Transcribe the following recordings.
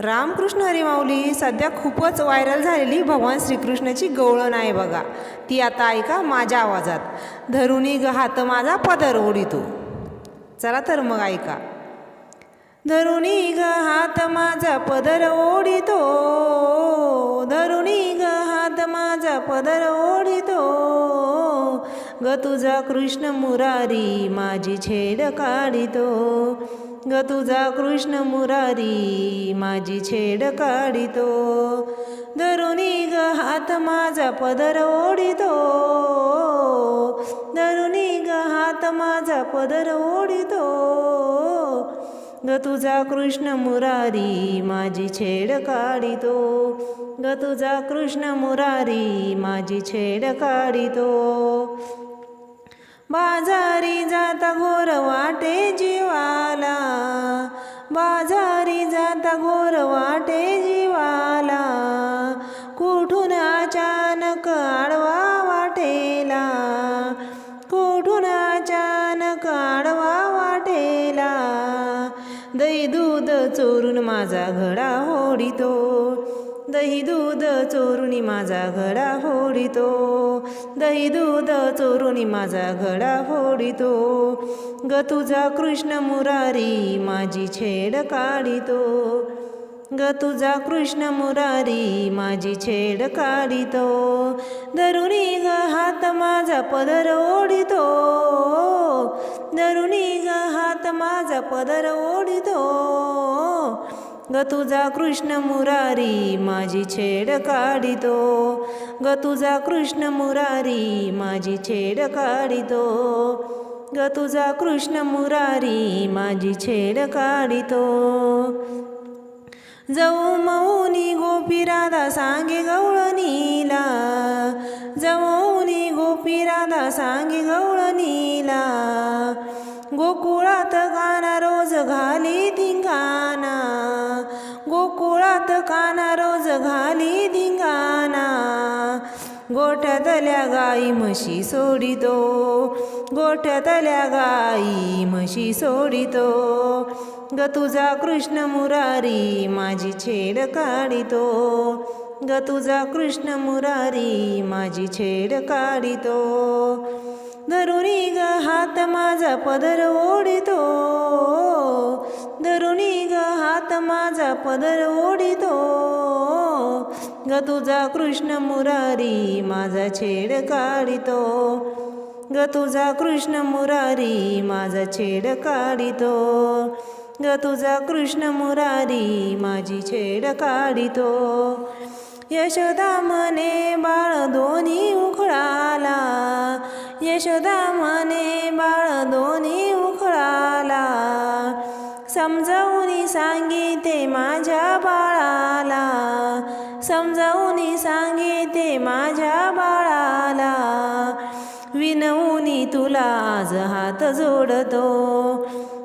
रामकृष्ण हरिमाऊली सध्या खूपच व्हायरल झालेली भगवान श्रीकृष्णाची गवळण आहे बघा. ती आता ऐका माझ्या आवाजात. धरुणी ग हात माझा पदर ओढितो चला तर मग ऐका. धरुणी ग हात माझा पदर ओढितो धरुणी ग हात माझा पदर ओढितो ग तुझा कृष्ण मुरारी माझी छेड काढितो. ग तुझा कृष्ण मुरारी माझी छेड काढितो. धरुणी ग हात माझा पदर ओढितो. धरुणी ग हात माझा पदर ओढितो. ग तुझा कृष्ण मुरारी माझी छेड काढितो. ग तुझा कृष्ण मुरारी माझी छेड काढितो. बाजारी जाता घोर वाटे जीवाला. बाजारी जाता घोर वाटे जीवाला. कुठून अचानक आडवा वाटेला? कुठून अचानक आडवा वाटेला? दही दूध चोरून माझा घडा होडितो दही दूध चोरुनी माझा घडा फोडितो. दही दूध चोरुनी माझा घडा फोडितो. ग तुझा कृष्ण मुरारी माझी छेड काढितो. ग तुझा कृष्ण मुरारी माझी छेड काढितो. धरुणी ग हात माझा पदर ओढितो धरुणी ग हात माझा पदर ओढितो ग तुझा कृष्ण मुरारी माझी छेड काढितो. ग तुझा कृष्ण मुरारी माझी छेड काढितो. ग तुझा कृष्ण मुरारी माझी छेड काढितो. जाऊ मौनी गोपी राधा सांगे गवळणीला जमौनी गोपी राधा सांगे गवळणीला गोकुळात गाना रोज घाली धिंगाणा. काना रोज घाली धिंगाणा. गोठ्यातल्या गाई म्हशी सोडितो. गोठ्यातल्या गाई म्हशी सोडितो. ग तुझा कृष्ण मुरारी माझी छेड काढितो. ग तुझा कृष्ण मुरारी माझी छेड काढितो. धरुणी ग हात माझा पदर ओढितो. धरुणी ग हात माझा पदर ओढितो. ग तुझा कृष्ण मुरारी माझा छेड काढितो. ग तुझा कृष्ण मुरारी माझा छेड काढितो. ग तुझा कृष्ण मुरारी माझी छेड काढितो. यशोदा मने बाळ दोन्ही उखळाला. यशोदा मने बाळ दोन्ही उखळाला. समजवून सांगिते माझ्या बाळाला. समजवून सांगिते माझ्या बाळाला. विनवूनी तुला आज हात जोडतो.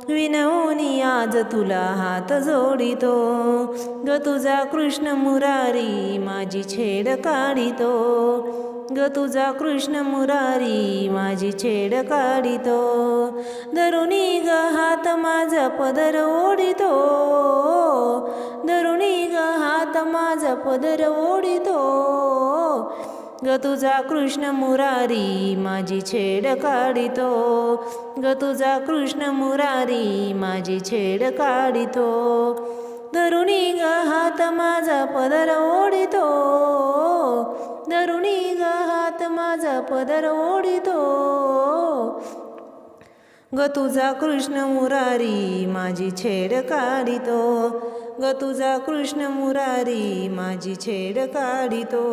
विनवूनी आज तुला हात जोडितो. ग तुझा कृष्ण मुरारी माझी छेड काढितो. ग तुझा कृष्ण मुरारी माझी छेड काढितो. धरुणी ग माझा पदर ओढितो. धरुणी ग हात माझा पदर ओढितो. ग तुझा कृष्ण मुरारी माझी छेड काढितो. ग तुझा कृष्ण मुरारी माझी छेड काढितो. धरुणी ग हात माझा पदर ओढितो. धरुणी ग हात माझा पदर ओढितो. ग तुझा कृष्ण मुरारी माझी छेड काढितो ग तुझा कृष्ण मुरारी माझी छेड काढितो